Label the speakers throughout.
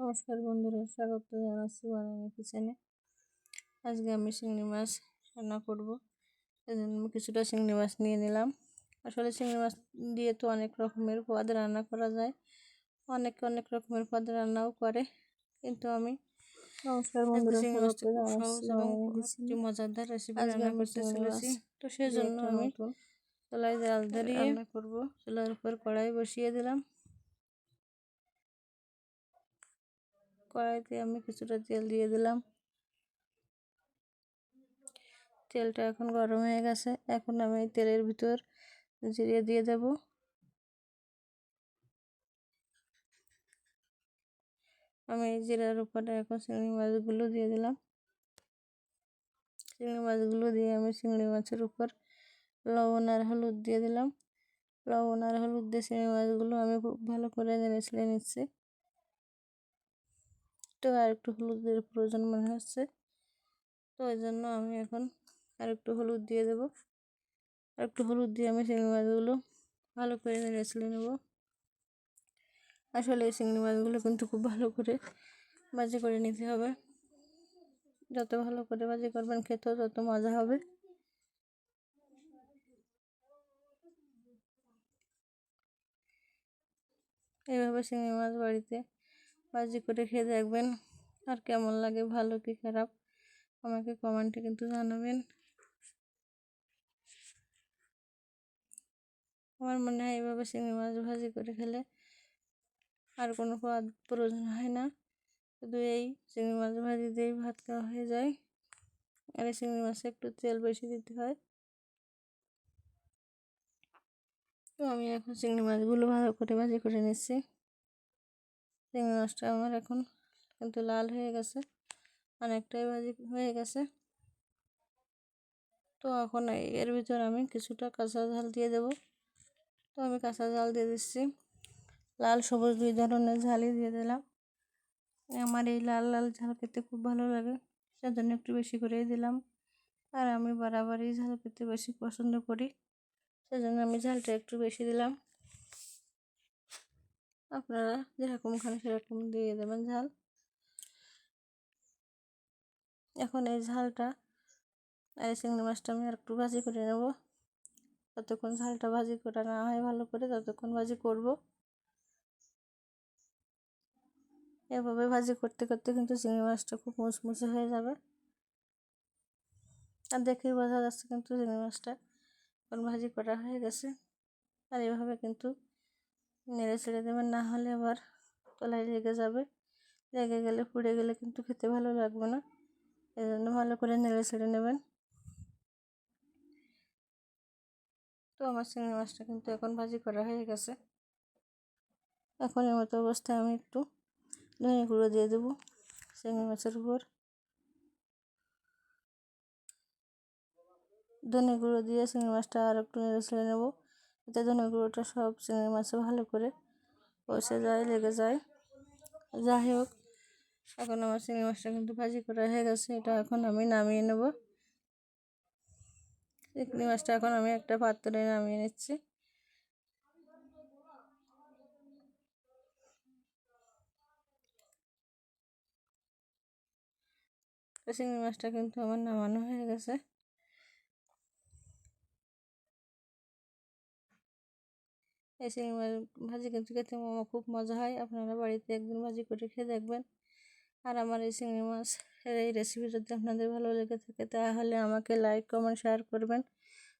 Speaker 1: নমস্কার বন্ধুরা স্বাগত জানাচ্ছি বানানো কিচেনে। আজকে আমি চিংড়ি মাছ রান্না করব। জন্য আমি কিছুটা চিংড়ি মাছ নিয়ে নিলাম। আসলে চিংড়ি মাছ দিয়ে তো অনেক রকমের পদ রান্না করা যায়। অনেকে অনেক রকমের পদ রান্নাও করে। কিন্তু আমি
Speaker 2: নমস্কার বন্ধুরা
Speaker 1: চিংড়ি মাছটা সহজ এবং একটি মজাদার রেসিপি রান্না করতে চলেছি। তো সেই জন্য আমি চুলায় জাল ধরিয়ে রান্না করব। চুলার উপর কড়াই বসিয়ে দিলাম। কড়াইতে আমি কিছুটা তেল দিয়ে দিলাম। তেলটা এখন গরম হয়ে গেছে। এখন আমি তেলের ভিতর জিরে দিয়ে দেব। আমি জিরার উপরে এখন চিংড়ি মাছগুলো দিয়ে দিলাম। চিংড়ি মাছগুলো দিয়ে আমি চিংড়ি মাছের উপর লবণ আর হলুদ দিয়ে দিলাম। লবণ আর হলুদ দিয়ে চিংড়ি মাছগুলো আমি খুব ভালো করে নেড়ে ছেড়ে নিচ্ছি। তো আর একটু হলুদের প্রয়োজন মনে হচ্ছে। তো ওই জন্য আমি এখন আর একটু হলুদ দিয়ে দেবো। আর একটু হলুদ দিয়ে আমি চিংড়ি মাছগুলো ভালো করে নেড়ে ছেড়ে নেব। আসলে এই চিংড়ি মাছগুলো কিন্তু খুব ভালো করে বাজি করে নিতে হবে। যত ভালো করে বাজি করবেন খেতেও তত মজা হবে। এইভাবে চিংড়ি মাছ বাড়িতে ভাজি করে খেয়ে দেখবেন। আর কেমন লাগে, ভালো কি খারাপ, আমাকে কমেন্টে কিন্তু জানাবেন। আমার মনে হয় এইভাবে চিংড়ি মাছ ভাজি করে খেলে আর কোনো পদ প্রয়োজন হয় না। শুধু এই চিংড়ি মাছ ভাজি দিয়েই ভাত খাওয়া হয়ে যায়। আর এই চিংড়ি মাছে একটু তেল বেশি দিতে হয়। তো আমি এখন চিংড়ি মাছগুলো ভালো করে ভাজি করে নিচ্ছি। চিংড়ি মাছটা আমার এখন কিন্তু লাল হয়ে গেছে, অনেকটাই ভাজি হয়ে গেছে। তো এখন এর ভিতর আমি কিছুটা কাঁচা ঝাল দিয়ে দেব। তো আমি কাঁচা ঝাল দিয়ে দিচ্ছি। লাল সবুজ দুই ধরনের ঝালই দিয়ে দিলাম। আমার এই লাল লাল ঝাল খেতে খুব ভালো লাগে, সেজন্য একটু বেশি করেই দিলাম। আর আমি বরাবরই ঝাল খেতে বেশি পছন্দ করি, সেজন্য আমি ঝালটা একটু বেশি দিলাম। আপনারা যেরকম খান সেরকম দিয়ে দেবেন ঝাল। এখন এই ঝালটা আর চিংড়ি মাছটা আমি আর একটু ভাজি করে নেব। ততক্ষণ ঝালটা ভাজি করা না হয় ভালো করে, ততক্ষণ ভাজি করব। এভাবে ভাজি করতে করতে কিন্তু চিংড়ি মাছটা খুব মুচমুচে হয়ে যাবে। আর দেখেই বোঝা যাচ্ছে কিন্তু চিংড়ি মাছটা এখন ভাজি করা হয়ে গেছে। আর এভাবে কিন্তু নেড়ে ছেড়ে দেবেন, না হলে আবার তলায় লেগে যাবে। লেগে গেলে, পুড়ে গেলে কিন্তু খেতে ভালো লাগবে না। এই জন্য ভালো করে নেড়ে ছেড়ে নেবেন। তো আমার চিংড়ি মাছটা কিন্তু এখন ভাজি করা হয়ে গেছে। এখন এর মতো অবস্থায় আমি একটু ধনে গুঁড়ো দিয়ে দেবো চিংড়ি মাছের উপর। ধনে গুঁড়ো দিয়ে চিংড়ি মাছটা আর একটু নেড়ে ছেড়ে নেব। এতে ধনে গুঁড়োটা সব চিংড়ি মাছে ভালো করে বসে যায়, লেগে যায়। যাই হোক, এখন আমার চিংড়ি মাছটা কিন্তু ভাজি করা হয়ে গেছে, এটা এখন আমি নামিয়ে নেব। চিংড়ি মাছটা এখন আমি একটা পাত্রে নামিয়ে নিচ্ছি। চিংড়ি মাছটা কিন্তু আমার নামানো হয়ে গেছে। এই চিংড়ি মাছ ভাজি কিন্তু খেতে আমার খুব মজা হয়। আপনারা বাড়িতে একদিন ভাজি করে খেয়ে দেখবেন। আর আমার এই চিংড়ি মাছ এই রেসিপি যদি আপনাদের ভালো লেগে থাকে, তাহলে আমাকে লাইক কমেন্ট শেয়ার করবেন।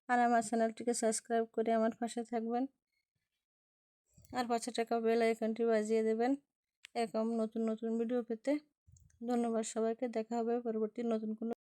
Speaker 1: আর আমার চ্যানেলটিকে সাবস্ক্রাইব করে আমার পাশে থাকবেন। আর পাঁচশো টাকা বেল আইকনটি বাজিয়ে দেবেন এরকম নতুন নতুন ভিডিও পেতে। ধন্যবাদ সবাইকে। দেখা হবে পরবর্তী নতুন কোনো